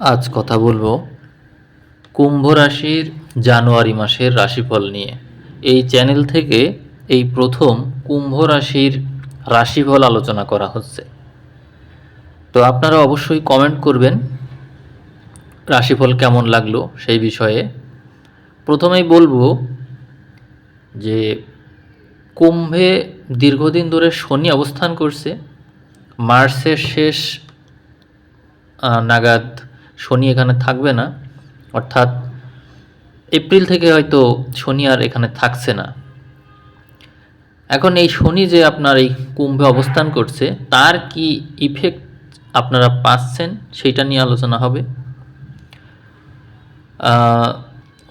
আজ কথা বলব কুম্ভ রাশির জানুয়ারি মাসের রাশিফল নিয়ে। এই চ্যানেল থেকে এই প্রথম কুম্ভ রাশির রাশিফল আলোচনা করা হচ্ছে। তো আপনারা অবশ্যই কমেন্ট করবেন রাশিফল কেমন লাগল সেই বিষয়ে। প্রথমেই বলব যে কুম্ভে দীর্ঘদিন ধরে শনি অবস্থান করছে। মার্চের শেষ নাগাদ শনি এখানে থাকবে না। অর্থাৎ এপ্রিল থেকে হয়তো শনি আর এখানে থাকছে না। এখন এই শনি যে আপনার এই কুম্ভে অবস্থান করছে, তার কি ইফেক্ট আপনারা পাচ্ছেন সেইটা নিয়ে আলোচনা হবে।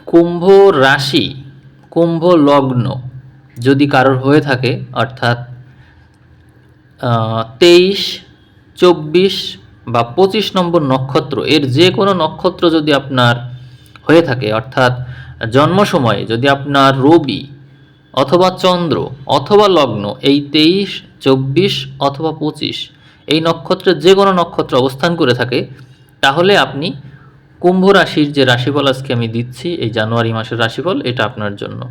কুম্ভ রাশি, কুম্ভ লগ্ন যদি কারোর হয়ে থাকে, অর্থাৎ তেইশ, চব্বিশ বা পঁচিশ নম্বর নক্ষত্র, এর যে কোনো নক্ষত্র যদি আপনার হয়ে থাকে, অর্থাৎ জন্ম সময়ে যদি আপনার রবি অথবা চন্দ্র অথবা লগ্ন এই তেইশ, চব্বিশ অথবা পঁচিশ এই নক্ষত্রের যে কোনো নক্ষত্র অবস্থান করে থাকে, তাহলে আপনি কুম্ভ রাশির যে রাশিফল আজকে আমি দিচ্ছি, এই জানুয়ারি মাসের রাশিফল, এটা আপনার জন্য।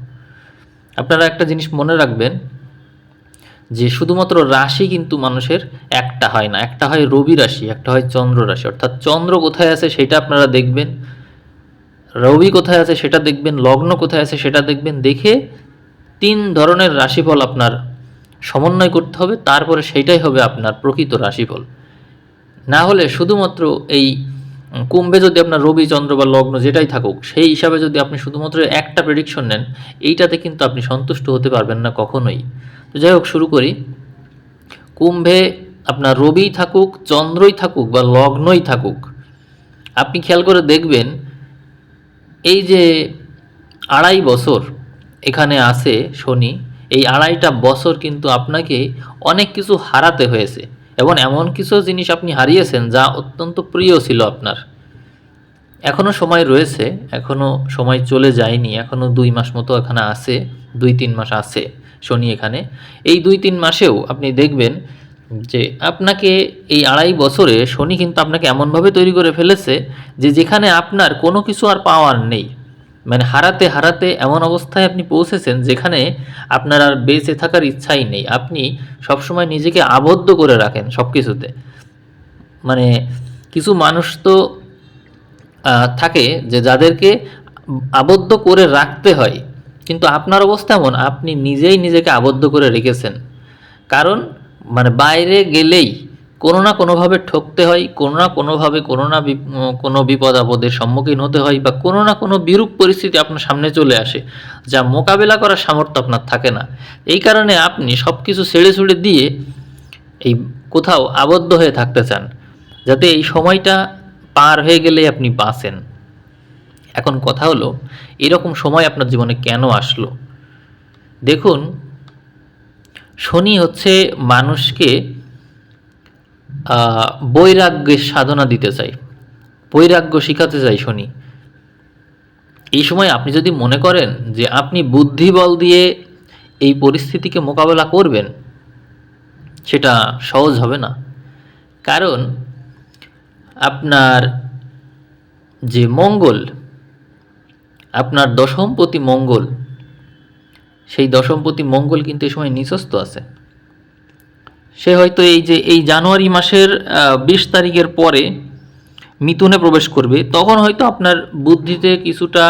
আপনারা একটা জিনিস মনে রাখবেন যে শুধুমাত্র রাশি কিন্তু মানুষের একটা হয় না। একটা হয় রবি রাশি, একটা হয় চন্দ্র রাশি। অর্থাৎ চন্দ্র কোথায় আছে সেটা আপনারা দেখবেন, রবি কোথায় আছে সেটা দেখবেন, লগ্ন কোথায় আছে সেটা দেখবেন, দেখে তিন ধরনের রাশিফল আপনার সমন্বয় করতে হবে, তারপরে সেইটাই হবে আপনার প্রকৃত রাশিফল। না হলে শুধুমাত্র এই কুম্ভে যদি আপনার রবি, চন্দ্র বা লগ্ন যেটাই থাকুক, সেই হিসাবে যদি আপনি শুধুমাত্র একটা প্রেডিকশন নেন, এইটাতে কিন্তু আপনি সন্তুষ্ট হতে পারবেন না কখনোই। তো যাই হোক, শুরু করি। কুম্ভে আপনার রবিই থাকুক, চন্দ্রই থাকুক বা লগ্নই থাকুক, আপনি খেয়াল করে দেখবেন, এই যে আড়াই বছর এখানে আছে শনি, এই আড়াইটা বছর কিন্তু আপনাকে অনেক কিছু হারাতে হয়েছে। এবং এমন কিছু জিনিস আপনি হারিয়েছেন যা অত্যন্ত প্রিয় ছিল আপনার। এখনও সময় রয়েছে এখনও সময় চলে যায়নি এখনও দুই মাস মতো এখানে আছে, দুই তিন মাস আছে শনি এখানে। এই দুই তিন মাসেও আপনি দেখবেন যে আপনাকে এই আড়াই বছরে শনি কিন্তু আপনাকে এমনভাবে তৈরি করে ফেলেছে যে যেখানে আপনার কোনো কিছু আর পাওয়ার নেই। মানে হারাতে হারাতে এমন অবস্থায় আপনি পৌঁছেছেন যেখানে আপনার আর বেঁচে থাকার ইচ্ছাই নেই। আপনি সবসময় নিজেকে আবদ্ধ করে রাখেন সব কিছুতে মানে কিছু মানুষ তো থাকে যে যাদেরকে আবদ্ধ করে রাখতে হয়, কিন্তু আপনার অবস্থা এমন, আপনি নিজেই নিজেকে আবদ্ধ করে রেখেছেন। কারণ মানে বাইরে গেলেই কোনো না কোনোভাবে ঠকতে হয়, কোনো না কোনোভাবে কোনো না কোনো বিপদ আপদের সম্মুখীন হতে হয় বা কোনো না কোনো বিরূপ পরিস্থিতি আপনার সামনে চলে আসে, যা মোকাবেলা করার সামর্থ্য আপনার থাকে না। এই কারণে আপনি সব কিছু ছেড়ে ছুড়ে দিয়ে এই কোথাও আবদ্ধ হয়ে থাকতে চান, যাতে এই সময়টা পার হয়ে গেলে আপনি বাঁচেন। এখন কথা হলো, এরকম সময় আপনার জীবনে কেন আসলো? দেখুন, শনি হচ্ছে মানুষকে বৈরাগ্যের সাধনা দিতে চায় বৈরাগ্য শিখাতে চায় শনি। এই সময় আপনি যদি মনে করেন যে আপনি বুদ্ধিবল দিয়ে এই পরিস্থিতিকে মোকাবেলা করবেন, সেটা সহজ হবে না। কারণ আপনার যে মঙ্গল, আপনার দশমপতি মঙ্গল, সেই দশমপতি মঙ্গল কিন্তু এই সময় নিচস্থ আছে। সে হয়তো এই যে এই জানুয়ারি মাসের বিশ তারিখের পরে মিথুনে প্রবেশ করবে, তখন হয়তো আপনার বুদ্ধিতে কিছুটা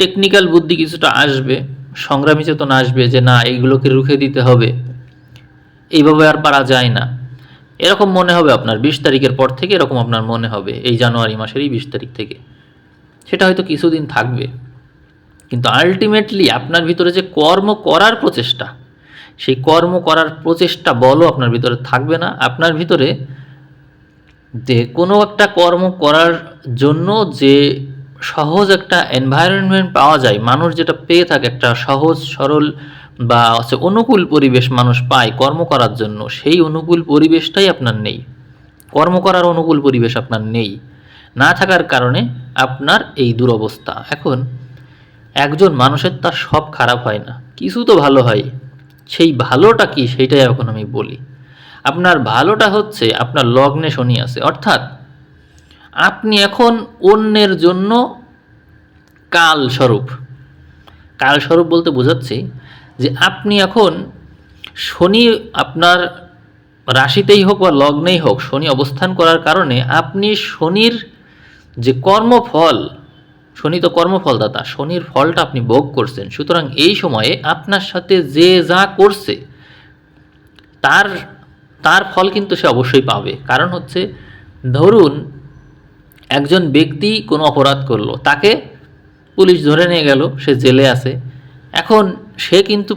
টেকনিক্যাল বুদ্ধি কিছুটা আসবে, সংগ্রামী চেতনা আসবে যে না এইগুলোকে রুখে দিতে হবে। এইভাবে আর পারা যায় না। এরকম মনে হবে আপনার, বিশ তারিখের পর থেকে এরকম আপনার মনে হবে, এই জানুয়ারি মাসেরই বিশ তারিখ থেকে। সেটা হয়তো কিছুদিন থাকবে। কিন্তু আলটিমেটলি আপনার ভিতরে যে কর্ম করার প্রচেষ্টা সেই কর্ম করার প্রচেষ্টা বলও আপনার ভিতরে থাকবে না। আপনার ভিতরে যে কোনো একটা কর্ম করার জন্য যে সহজ একটা এনভায়রনমেন্ট পাওয়া যায়, মানুষ যেটা পেয়ে থাকে, একটা সহজ, সরল বা হচ্ছে অনুকূল পরিবেশ মানুষ পায় কর্ম করার জন্য, সেই অনুকূল পরিবেশটাই আপনার নেই। কর্ম করার অনুকূল পরিবেশ আপনার নেই। না থাকার কারণে আপনার এই দুরবস্থা। এখন একজন মানুষের তার সব খারাপ হয় না। কিছু তো ভালো হয়। সেই ভালোটা কি সেইটাই এখন আমি বলি। আপনার ভালোটা হচ্ছে আপনার লগ্নে শনি আছে, অর্থাৎ আপনি এখন অন্যের জন্য কাল স্বরূপ কাল স্বরূপ বলতে বোঝাচ্ছি যে আপনি এখন শনি আপনার রাশিতেই হোক বা লগ্নেই হোক, শনি অবস্থান করার কারণে আপনি শনির যে কর্মফল শনি তো কর্মফলদাতা, শনির ফলটা আপনি ভোগ করছেন। সুতরাং এই সময়ে আপনার সাথে যে যা করছে, তার তার ফল কিন্তু সে অবশ্যই পাবে। কারণ হচ্ছে, ধরুন, একজন ব্যক্তি কোনো অপরাধ করল, তাকে পুলিশ ধরে নিয়ে গেল, সে জেলে আছে। এখন সে কিন্তু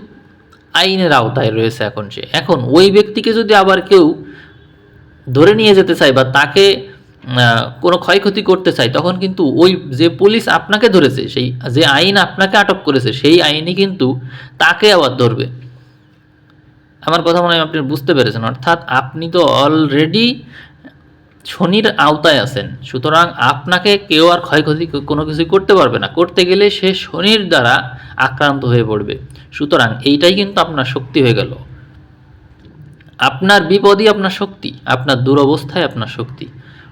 আইনের আওতায় রয়েছে এখন সে। এখন ওই ব্যক্তিকে যদি আবার কেউ ধরে নিয়ে যেতে চায় বা তাকে কোনো ক্ষয়ক্ষতি করতে চায়, তখন কিন্তু ওই যে পুলিশ আপনাকে ধরেছে, সেই যে আইন আপনাকে আটক করেছে, সেই আইনই কিন্তু তাকে আবার ধরবে। আমার কথা মনে হয় আপনি বুঝতে পেরেছেন। অর্থাৎ আপনি তো অলরেডি শনির আওতায় আছেন, সুতরাং আপনাকে কেউ আর ক্ষয়ক্ষতি কোনো কিছু করতে পারবে না। করতে গেলে সে শনির দ্বারা আক্রান্ত হয়ে পড়বে। সুতরাং এইটাই কিন্তু আপনার শক্তি হয়ে গেল। আপনার বিপদই আপনার শক্তি, আপনার দুরবস্থায় আপনার শক্তি।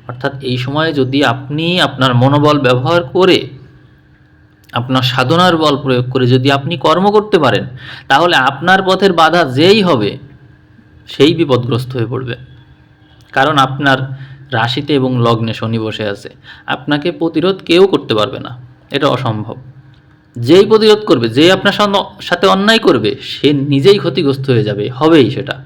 অর্থাৎ এই সময়ে যদি আপনি আপনার মনোবল ব্যবহার করে আপনার সাধনার বল প্রয়োগ করে যদি আপনি কর্ম করতে পারেন, তাহলে আপনার পথের বাধা যেই হবে, সেই বিপদগ্রস্ত হয়ে পড়বে। কারণ আপনার রাশিতে এবং লগ্নে শনি বসে আছে। আপনাকে প্রতিরোধ কেউ করতে পারবে না। এটা অসম্ভব। যেই প্রতিরোধ করবে, যেই আপনার সাথে অন্যায় করবে, সে নিজেই ক্ষতিগ্রস্ত হয়ে যাবে। হবেই সেটা।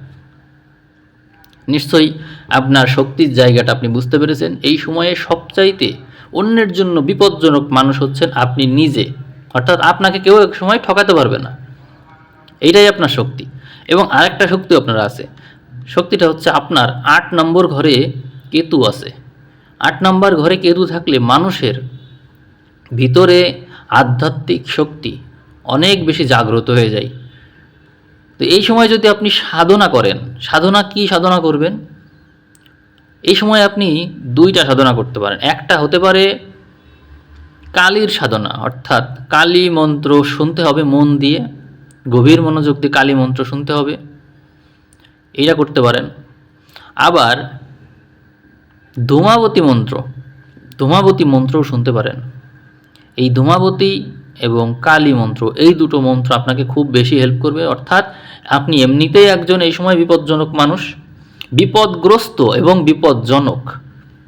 নিশ্চয়ই আপনার শক্তির জায়গাটা আপনি বুঝতে পেরেছেন। এই সময়ে সবচাইতে অন্যের জন্য বিপজ্জনক মানুষ হচ্ছেন আপনি নিজে। অর্থাৎ আপনাকে কেউ এক সময় ঠকাতে পারবে না। এইটাই আপনার শক্তি। এবং আরেকটা শক্তি আপনার আছে। শক্তিটা হচ্ছে আপনার আট নম্বর ঘরে কেতু আছে। আট নম্বর ঘরে কেতু থাকলে মানুষের ভিতরে আধ্যাত্মিক শক্তি অনেক বেশি জাগ্রত হয়ে যায়। তো এই সময় যদি আপনি সাধনা করেন, সাধনা কি সাধনা করবেন? এই সময় আপনি দুইটা সাধনা করতে পারেন। একটা হতে পারে কালীর সাধনা, অর্থাৎ কালী মন্ত্র শুনতে হবে মন দিয়ে, গভীর মনোযোগ দিয়ে কালী মন্ত্র শুনতে হবে, এইটা করতে পারেন। আবার ধূমাবতী মন্ত্র, ধূমাবতী মন্ত্রও শুনতে পারেন। এই ধূমাবতী এবং কালী মন্ত্র, এই দুটো মন্ত্র আপনাকে খুব বেশি হেল্প করবে। অর্থাৎ আপনি এমনিতেই একজন এই সময় বিপজ্জনক মানুষ, বিপদগ্রস্ত এবং বিপজ্জনক।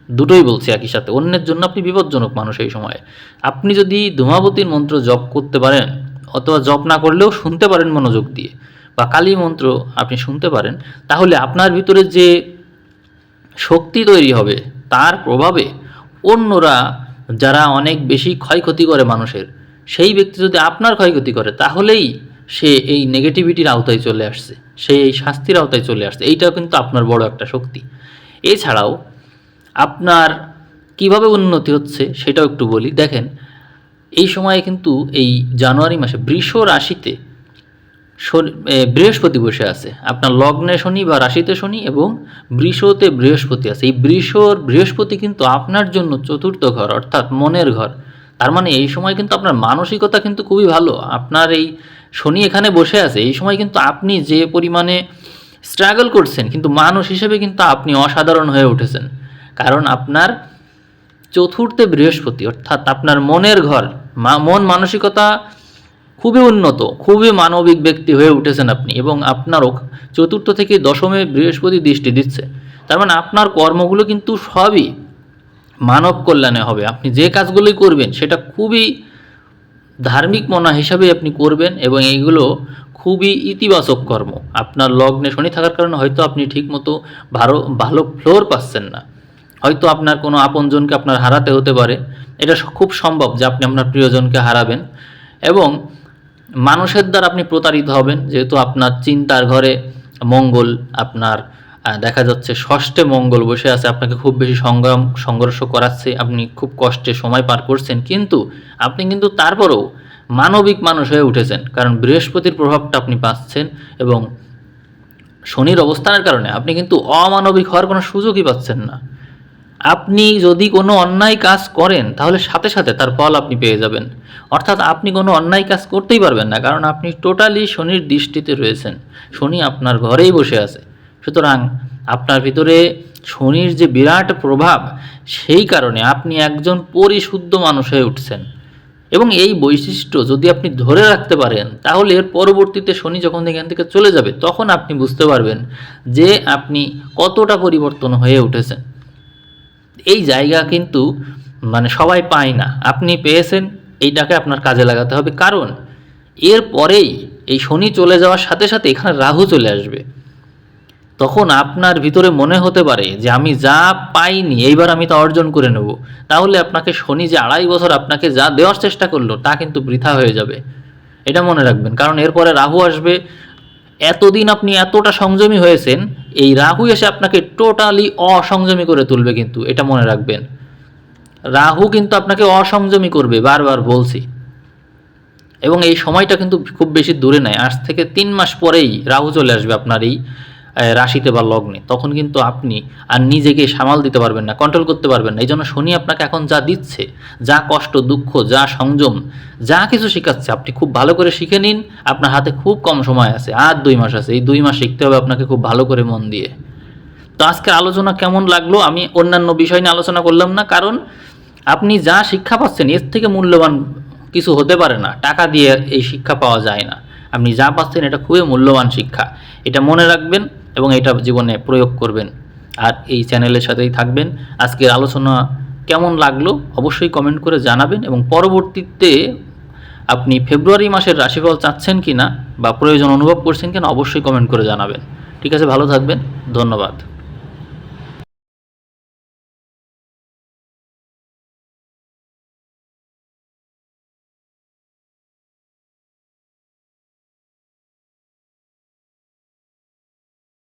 দুটোই বলছি একই সাথে, অন্যের জন্য আপনি বিপজ্জনক মানুষ এই সময়ে। আপনি যদি ধূমাবতীর মন্ত্র জপ করতে পারেন, অথবা জপ না করলেও শুনতে পারেন মনোযোগ দিয়ে, বা কালী মন্ত্র আপনি শুনতে পারেন, তাহলে আপনার ভিতরে যে শক্তি তৈরি হবে, তার প্রভাবে অন্যরা যারা অনেক বেশি ক্ষয়ক্ষতি করে মানুষের সেই ব্যক্তি যদি আপনার ক্ষয়ক্ষতি করে, তাহলেই সে এই নেগেটিভিটির আওতায় চলে আসছে, সে এই শাস্তির আওতায় চলে আসছে। এইটাও কিন্তু আপনার বড় একটা শক্তি। এছাড়াও আপনার কীভাবে উন্নতি হচ্ছে সেটাও একটু বলি। দেখেন, এই সময়ে কিন্তু এই জানুয়ারি মাসে বৃষ রাশিতে বৃহস্পতি বসে আছে। আপনার লগ্নে শনি বা রাশিতে শনি এবং বৃষতে বৃহস্পতি আছে। এই বৃষর বৃহস্পতি কিন্তু আপনার জন্য চতুর্থ ঘর, অর্থাৎ মনের ঘর। তার মানে এই সময় কিন্তু আপনার মানসিকতা কিন্তু খুবই ভালো। আপনার এই শনি এখানে বসে আছে, এই সময় কিন্তু আপনি যে পরিমাণে স্ট্রাগল করছেন, কিন্তু মানুষ হিসেবে কিন্তু আপনি অসাধারণ হয়ে উঠেছেন। কারণ আপনার চতুর্থে বৃহস্পতি, অর্থাৎ আপনার মনের ঘর মন মানসিকতা খুবই উন্নত, খুবই মানবিক ব্যক্তি হয়ে উঠেছেন আপনি এবং আপনারও চতুর্থ থেকে দশমে বৃহস্পতি দৃষ্টি দিচ্ছে। তার মানে আপনার কর্মগুলো কিন্তু সবই মানব কল্যাণে হবে। আপনি যে কাজগুলোই করবেন, সেটা খুবই ধার্মিক মনা হিসাবে আপনি করবেন এবং এইগুলো খুবই ইতিবাচক কর্ম। আপনার লগ্নে শনি থাকার কারণে হয়তো আপনি ঠিকমতো ভালো ভালো ফ্লোর পাচ্ছেন না। হয়তো আপনার কোনো আপনজনকে আপনার হারাতে হতে পারে। এটা খুব সম্ভব যে আপনি আপনার প্রিয়জনকে হারাবেন এবং মানুষের দ্বারা আপনি প্রতারিত হবেন, যেহেতু আপনার চিন্তার ঘরে মঙ্গল, আপনার দেখা যাচ্ছে ষষ্ঠে মঙ্গল বসে আছে, আপনাকে খুব বেশি সংগ্রাম, সংঘর্ষ করাচ্ছে, আপনি খুব কষ্টে সময় পার করছেন, কিন্তু আপনি কিন্তু তারপরেও মানবিক মানুষ হয়ে উঠেছেন, কারণ বৃহস্পতির প্রভাবটা আপনি পাচ্ছেন এবং শনির অবস্থানের কারণে আপনি কিন্তু অমানবিক হওয়ার কোনো সুযোগই পাচ্ছেন না। আপনি যদি কোনো অন্যায় কাজ করেন, তাহলে সাথে সাথে তার ফল আপনি পেয়ে যাবেন। অর্থাৎ আপনি কোনো অন্যায় কাজ করতেই পারবেন না, কারণ আপনি টোটালি শনির দৃষ্টিতে রয়েছেন। শনি আপনার ঘরেই বসে আছে। সুতরাং আপনার ভিতরে শনির যে বিরাট প্রভাব, সেই কারণে আপনি একজন পরিশুদ্ধ মানুষ হয়ে উঠছেন। এবং এই বৈশিষ্ট্য যদি আপনি ধরে রাখতে পারেন, তাহলে এর পরবর্তীতে শনি যখন এখান থেকে চলে যাবে, তখন আপনি বুঝতে পারবেন যে আপনি কতটা পরিবর্তন হয়ে উঠেছেন। এই জায়গা কিন্তু মানে সবাই পায় না। আপনি পেয়েছেন, এইটাকে আপনার কাজে লাগাতে হবে। কারণ এর পরেই এই শনি চলে যাওয়ার সাথে সাথে এখানে রাহু চলে আসবে। তখন আপনার ভিতরে মনে হতে পারে যে আমি যা পাইনি, এইবার আমি তা অর্জন করে নেব। তাহলে আপনাকে শনি যে আড়াই বছর আপনাকে যা দেওয়ার চেষ্টা করল, তা কিন্তু বৃথা হয়ে যাবে। এটা মনে রাখবেন। কারণ এরপরে রাহু আসবে। এতদিন আপনি এতটা সংযমী হয়েছেন, এই রাহু এসে আপনাকে টোটালি অসংযমী করে তুলবে কিন্তু, এটা মনে রাখবেন। রাহু কিন্তু আপনাকে অসংযমী করবে, বারবার বলছি। এবং এই সময়টা কিন্তু খুব বেশি দূরে নয় আজ থেকে তিন মাস পরেই রাহু চলে আসবে আপনার এই রাশিতে বা লগ্নে, তখন কিন্তু আপনি আর নিজেকে সামাল দিতে পারবেন না কন্ট্রোল করতে পারবেন না। এই জন্য শনি আপনাকে এখন যা দিচ্ছে, যা কষ্ট, দুঃখ, যা সংযম, যা কিছু শেখাচ্ছে, আপনি খুব ভালো করে শিখে নিন। আপনার হাতে খুব কম সময় আছে আর দুই মাস আছে, এই দুই মাস শিখতে হবে আপনাকে খুব ভালো করে মন দিয়ে। তো আজকের আলোচনা কেমন লাগল? আমি অন্যান্য বিষয় নিয়ে আলোচনা করলাম না, কারণ আপনি যা শিক্ষা পাচ্ছেন, এর থেকে মূল্যবান কিছু হতে পারে না, টাকা দিয়ে এই শিক্ষা পাওয়া যায় না। আপনি যা পাচ্ছেন, এটা খুবই মূল্যবান শিক্ষা। এটা মনে রাখবেন। এবং এটা জীবনে প্রয়োগ করবেন। আর এই চ্যানেলের সাথেই থাকবেন। আজকের আলোচনা কেমন লাগল অবশ্যই কমেন্ট করে জানাবেন এবং পরবর্তীতে আপনি ফেব্রুয়ারি মাসের রাশিফল চাচ্ছেন কি না বা প্রয়োজন অনুভব করছেন কিনা অবশ্যই কমেন্ট করে জানাবেন। ঠিক আছে, ভালো থাকবেন। ধন্যবাদ।